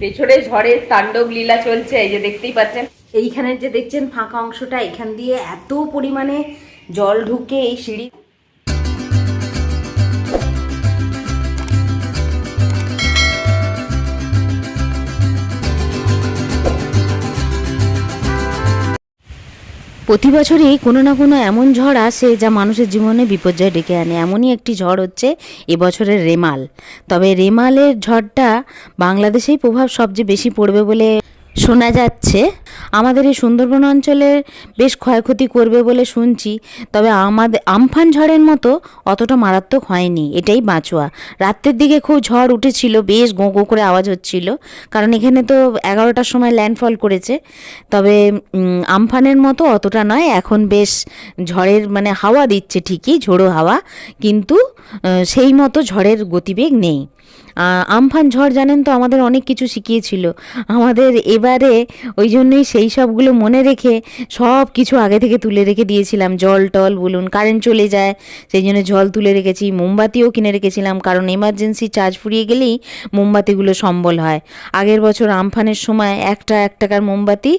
পেছনে ঝড়ের তাণ্ডব লীলা চলছে, এই যে দেখতেই পাচ্ছেন। এইখানে যে দেখছেন ফাঁকা অংশটা, এখান দিয়ে এত পরিমাণে জল ঢুকে এই সিঁড়ি প্রতি বছরই কোনো না কোনো এমন ঝড় আসে যা মানুষের জীবনে বিপর্যয় ডেকে আনে। এমনই একটি ঝড় হচ্ছে এবছরের রেমাল। তবে রেমালের ঝড়টা বাংলাদেশেই প্রভাব সবচেয়ে বেশি পড়বে বলে শোনা যাচ্ছে, আমাদের এই সুন্দরবন অঞ্চলে বেশ ক্ষয়ক্ষতি করবে বলে শুনছি, তবে আমাদের আমফান ঝড়ের মতো অতটা মারাত্মক হয়নি, এটাই বাঁচোয়া। রাত্রের দিকে খুব ঝড় উঠেছিল, বেশ গো গো করে আওয়াজ হচ্ছিল, কারণ এখানে তো এগারোটার সময় ল্যান্ডফল করেছে, তবে আমফানের মতো অতটা নয়, এখন বেশ ঝড়ের মানে হাওয়া দিচ্ছে ঠিকই, ঝোড়ো হাওয়া, কিন্তু সেই মতো ঝড়ের গতিবেগ নেই। আমফান ঝড় জানেন তো, আমাদের অনেক কিছু শিখিয়েছিল। আমাদের এবারে ওই জন্যই সেই সবগুলো মনে রেখে সব কিছু আগে থেকে তুলে রেখে দিয়েছিলাম। জল টল বলুন কারেন্ট চলে যায়, সেই জন্য জল তুলে রেখেছি, মোমবাতিও কিনে রেখেছিলাম, কারণ এমার্জেন্সি চার্জ ফুরিয়ে গেলেই মোমবাতিগুলো সম্বল হয়। আগের বছর আমফানের সময় একটা, এক টাকার মোমবাতি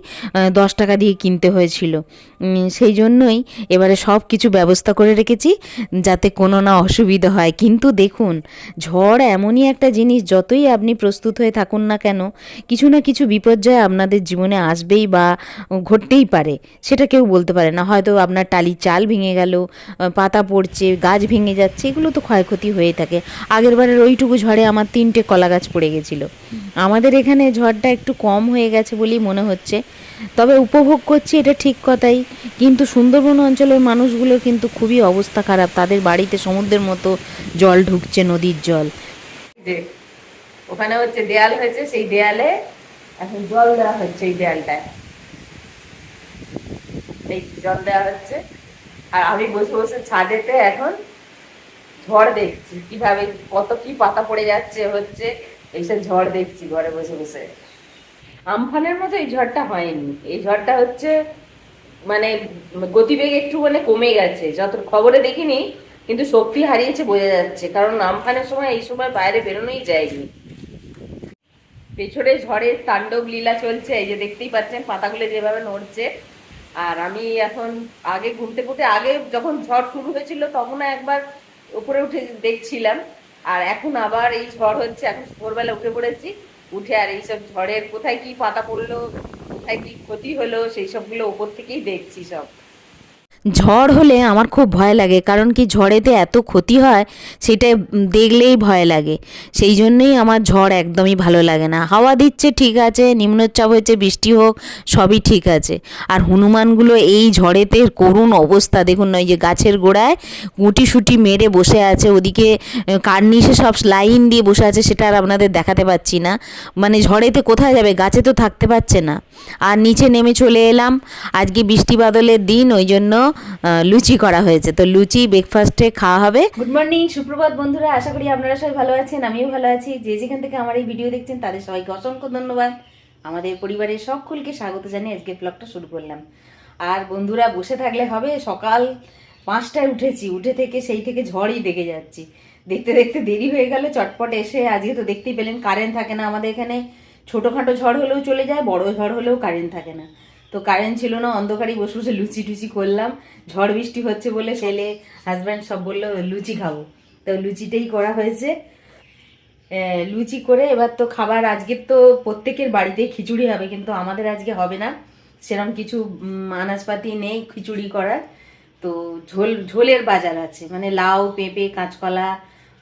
দশ টাকা দিয়ে কিনতে হয়েছিল। সেই জন্যই এবারে সব কিছু ব্যবস্থা করে রেখেছি, যাতে কোনো না অসুবিধা হয়। কিন্তু দেখুন, ঝড় এমনই একটা জিনিস যতই আপনি প্রস্তুত হয়ে থাকুন না কেন, কিছু না কিছু বিপর্যয় আপনাদের জীবনে আসবেই বা ঘটতেই পারে, সেটা কেউ বলতে পারে না। হয়তো আপনার টালির চাল ভেঙে গেল পাতা পড়ছে, গাছ ভেঙে যাচ্ছে, এগুলো তো ক্ষয়ক্ষতি হয়ে থাকে। আগের বারের ওইটুকু ঝড়ে আমার তিনটে কলা গাছ পড়ে গেছিল। আমাদের এখানে ঝড়টা একটু কম হয়ে গেছে বলেই মনে হচ্ছে। তবে উপভোগ করছি, এটা ঠিক কথাই। কিন্তু সুন্দরবন অঞ্চলের মানুষগুলোর কিন্তু খুবই অবস্থা খারাপ। তাদের বাড়িতে সমুদ্রের মতো জল ঢুকছে, নদীর জল। যে ওখানে হচ্ছে দেয়াল হয়েছে, সেই দেয়ালে এখন জল দেওয়া হচ্ছে এই দেয়ালটায়। এই জল দেওয়া হচ্ছে। আর আমি বসে বসে ছাদেতে এখন ঝড় দেখছি। কীভাবে, কত কি পাতা পড়ে যাচ্ছে হচ্ছে, এইসব ঝড় দেখছি ঘরে বসে বসে। আমফানের মতো এই ঝড়টা হয়নি। এই ঝড়টা হচ্ছে মানে গতিবেগ একটু মানে কমে গেছে। যত খবরে দেখিনি কিন্তু শক্তি হারিয়েছে বোঝা যাচ্ছে, কারণ আমফানের সময় এই সময় বাইরে বেরোনোই যায়নি। পেছনে ঝড়ের তাণ্ডব লীলা চলছে, এই যে দেখতেই পাচ্ছেন পাতাগুলো যেভাবে নড়ছে। আর আমি এখন আগে ঘুমতে ঘুরতে আগে যখন ঝড় শুরু হয়েছিল তখনও একবার উপরে উঠে দেখছিলাম, আর এখন আবার এই ঝড় হচ্ছে, এখন ভোরবেলা উঠে পড়েছি, উঠে আর এইসব ঝড়ের কোথায় কি পাতা পড়ল, কোথায় কি ক্ষতি হলো, সেই সবগুলো উপর থেকেই দেখছি সব। ঝড় হলে আমার খুব ভয় লাগে, কারণ কি ঝড়েতে এত ক্ষতি হয় সেটা দেখলেই ভয় লাগে। সেই জন্যই আমার ঝড় একদমই ভালো লাগে না। হাওয়া দিচ্ছে ঠিক আছে, নিম্নচাপ হয়েছে, বৃষ্টি হোক, সবই ঠিক আছে। আর হনুমানগুলো এই ঝড়েতে করুণ অবস্থা। দেখুন, ওই যে গাছের গোড়ায় গুটি সুটি মেরে বসে আছে। ওদিকে কার্নিশে সব লাইন দিয়ে বসে আছে, সেটা আর আপনাদের দেখাতে পাচ্ছি না। মানে ঝড়েতে কোথায় যাবে? গাছে তো থাকতে পারছে না। আর নিচে নেমে চলে এলাম। আজকে বৃষ্টি বাদলের দিন, ওই জন্য লুচি করা হয়েছে। তো লুচি ব্রেকফাস্টে খাওয়া হবে। গুড মর্নিং সুপ্রভাত বন্ধুরা, আশা করি আপনারা সবাই ভালো আছেন, আমিও ভালো আছি। যে যেখান থেকে আমার এই ভিডিও দেখছেন, তাদের সবাইকে অসংখ্য ধন্যবাদ। আমাদের পরিবারের সকলকে স্বাগত জানিয়ে আজকে ব্লগটা শুরু করলাম। আর বন্ধুরা, বসে থাকলে হবে, সকাল পাঁচটায় উঠেছি, উঠে থেকে সেই থেকে ঝড়ই দেখে যাচ্ছি। দেখতে দেখতে দেরি হয়ে গেল, চটপট এসে, আজকে তো দেখতেই পেলেন কারেন্ট থাকে না আমাদের এখানে। ছোটোখাটো ঝড় হলেও চলে যায়, বড় ঝড় হলেও কারেন্ট থাকে না। তো কারেন্ট ছিল না, অন্ধকারই বসে বসে লুচি টুচি করলাম। ঝড় বৃষ্টি হচ্ছে বলে ছেলে হাজব্যান্ড সব বলল, লুচি খাব। তো লুচিটাই করা হয়েছে। লুচি করে এবার তো খাবার আজকে তো প্রত্যেকের বাড়িতেই খিচুড়ি হবে, কিন্তু আমাদের আজকে হবে না। সেরকম কিছু আনাজপাতি নেই খিচুড়ি করার। তো ঝোল, ঝোলের বাজার আছে মানে লাউ, পেঁপে, কাঁচকলা,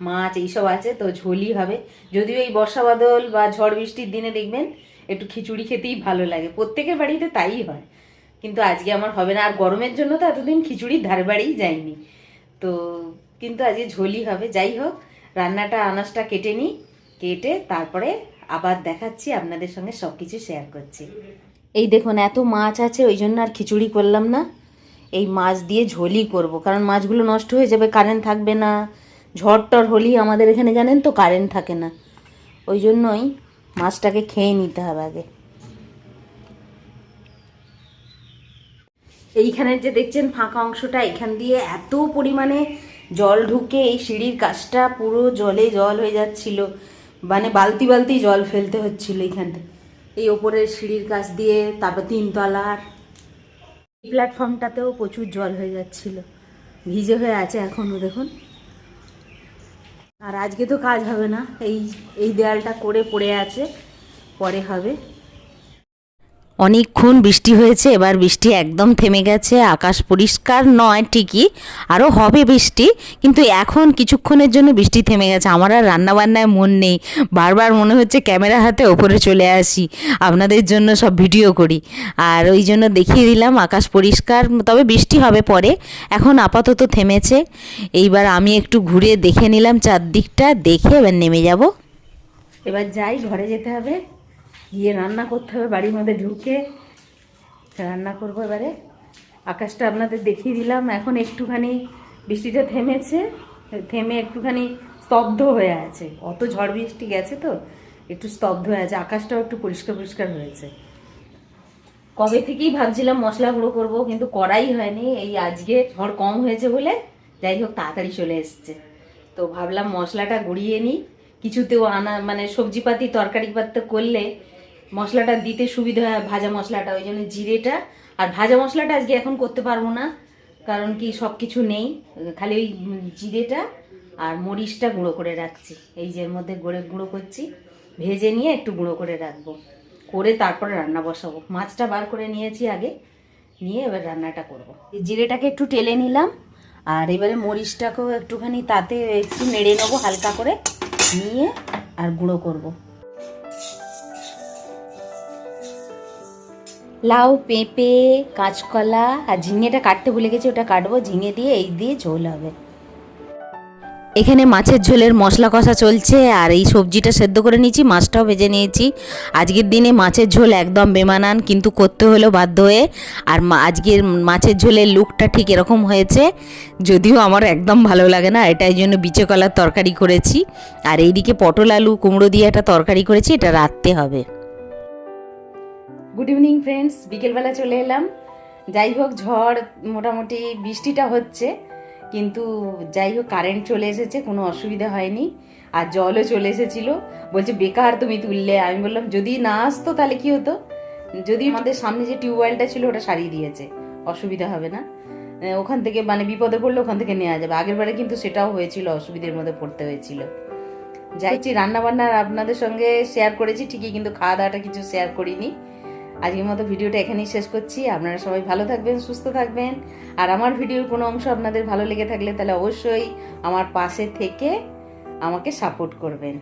মাছ, এইসব আছে, তো ঝোলই হবে। যদিও এই বর্ষা বাদল বা ঝড় বৃষ্টির দিনে দেখবেন একটু খিচুড়ি খেতেই ভালো লাগে। প্রত্যেকের বাড়িতে তাই হয়। কিন্তু আজকে আমার হবে না। আর গরমের জন্য তো এতদিন খিচুড়ির ধার বাড়িই যায়নি। তো কিন্তু আজকে ঝোলই হবে। যাই হোক, রান্নাটা, আনাজটা কেটে নিই। কেটে তারপরে আবার দেখাচ্ছি, আপনাদের সঙ্গে সব কিছু শেয়ার করছি। এই দেখুন, এত মাছ আছে, ওই জন্য আর খিচুড়ি করলাম না। এই মাছ দিয়ে ঝোলই করব। কারণ মাছগুলো নষ্ট হয়ে যাবে কারেন্ট থাকবে না। ঝড় টর হলেই আমাদের এখানে জানেন তো কারেন্ট থাকে না। ওই জন্যই মাছটাকে খেয়ে নিতে হবে আগে। এইখানে যে দেখছেন ফাঁকা অংশটা, এখান দিয়ে এত পরিমাণে জল ঢুকে এই সিঁড়ির কাজটা পুরো জলে জল হয়ে যাচ্ছিল। মানে বালতি বালতি জল ফেলতে হচ্ছিল এইখানটা এই ওপরের সিঁড়ির কাছ দিয়ে তারপর তিনতলার এই প্ল্যাটফর্মটাতেও প্রচুর জল হয়ে যাচ্ছিল। ভিজে হয়ে আছে এখনও দেখুন। আর আজকে তো কাজ হবে না এই এই দেয়ালটা করে পড়ে আছে পরে হবে। অনেকক্ষণ বৃষ্টি হয়েছে, এবার বৃষ্টি একদম থেমে গেছে, আকাশ পরিষ্কার নয় ঠিকই আরও হবে বৃষ্টি, কিন্তু এখন কিছুক্ষণের জন্য বৃষ্টি থেমে গেছে, আমার আর রান্নাবান্নায় মন নেই, বারবার মনে হচ্ছে ক্যামেরা হাতে ওপরে চলে আসি, আপনাদের জন্য সব ভিডিও করি, আর ওই জন্য দেখিয়ে দিলাম আকাশ পরিষ্কার, তবে বৃষ্টি হবে পরে, এখন আপাতত থেমেছে, এইবার আমি একটু ঘুরে দেখে নিলাম চারদিকটা, দেখে এবার নেমে যাব। এবার যাই, ঘরে যেতে হবে। গিয়ে রান্না করতে হবে, বাড়ির মধ্যে ঢুকে রান্না করব এবারে। আকাশটা আপনাদের দেখিয়ে দিলাম, এখন একটুখানি বৃষ্টিটা থেমেছে, থেমে একটুখানি স্তব্ধ হয়ে আছে। অত ঝড় বৃষ্টি গেছে তো, একটু স্তব্ধ হয়ে আছে, আকাশটাও একটু পরিষ্কার পরিষ্কার হয়েছে। কবে থেকেই ভাবছিলাম মশলা গুঁড়ো করব, কিন্তু করাই হয়নি, এই আজকে ঝড় কম হয়েছে বলে। যাই হোক, তাড়াতাড়ি চলে এসছে। তো ভাবলাম মশলাটা গুঁড়িয়ে নিই। কিছুতেও আনা মানে সবজিপাতি তরকারি পাত্র করলে মশলাটা দিতে সুবিধা হয় ভাজা মশলাটা, ওই জন্য জিরেটা আর ভাজা মশলাটা আজকে এখন করতে পারব না, কারণ কি সব কিছু নেই, খালি ওই জিরেটা আর মরিচটা গুঁড়ো করে রাখছি এই যে মধ্যে গুঁড়ো গুঁড়ো করছি, ভেজে নিয়ে একটু গুঁড়ো করে রাখব করে তারপরে রান্না বসাবো মাছটা বার করে নিয়েছি আগে, নিয়ে এবার রান্নাটা করব। জিরেটাকে একটু টেলে নিলাম, আর এবারে মরিচটাকেও একটুখানি তাতে একটু নেড়ে নেব হালকা করে, নিয়ে আর গুঁড়ো করব। লাউ, পেঁপে, কাঁচকলা আর ঝিঙেটা কাটতে ভুলে গেছি, ওটা কাটবো, ঝিঙে দিয়ে, এই দিয়ে ঝোল হবে। এখানে মাছের ঝোলের মশলা কষা চলছে, আর এই সবজিটা সেদ্ধ করে নিয়েছি, মাছটাও ভেজে নিয়েছি। আজকের দিনে মাছের ঝোল একদম বেমানান, কিন্তু করতে হলো বাধ্য হয়ে। আর আজকের মাছের ঝোলের লুকটা ঠিক এরকম হয়েছে, যদিও আমার একদম ভালো লাগে না, এটাই জন্য বিচে কলার তরকারি করেছি। আর এইদিকে পটল, আলু, কুমড়ো দিয়ে একটা তরকারি করেছি, এটা রাখতে হবে। গুড ইভিনিং ফ্রেন্ডস বিকেলবেলা চলে এলাম। যাই হোক, ঝড় মোটামুটি বৃষ্টিটা হচ্ছে, কিন্তু যাই হোক কারেন্ট চলে এসেছে, কোনো অসুবিধা হয়নি, আর জলও চলে এসেছিল। বলছে, বেকার তুমি তুললে। আমি বললাম, যদি না আসতো তাহলে কি হতো? যদি আমাদের সামনে যে টিউবওয়েলটা ছিল, ওটা সারিয়ে দিয়েছে। অসুবিধা হবে না। ওখান থেকে মানে বিপদে পড়লে ওখান থেকে নেওয়া যাবে। আগের বারে কিন্তু সেটাও হয়েছিল, অসুবিধের মধ্যে পড়তে হয়েছিল। যাইছি রান্না বান্না আপনাদের সঙ্গে শেয়ার করেছি, ঠিকই, কিন্তু খাওয়া দাওয়াটা কিছু শেয়ার করিনি। আজকের মতো ভিডিওটা এখানেই শেষ করছি। আপনারা সবাই ভালো থাকবেন, সুস্থ থাকবেন। আর আমার ভিডিওর কোনো অংশ আপনাদের ভালো লেগে থাকলে তাহলে অবশ্যই আমার পাশে থেকে আমাকে সাপোর্ট করবেন।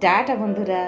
টাটা বন্ধুরা।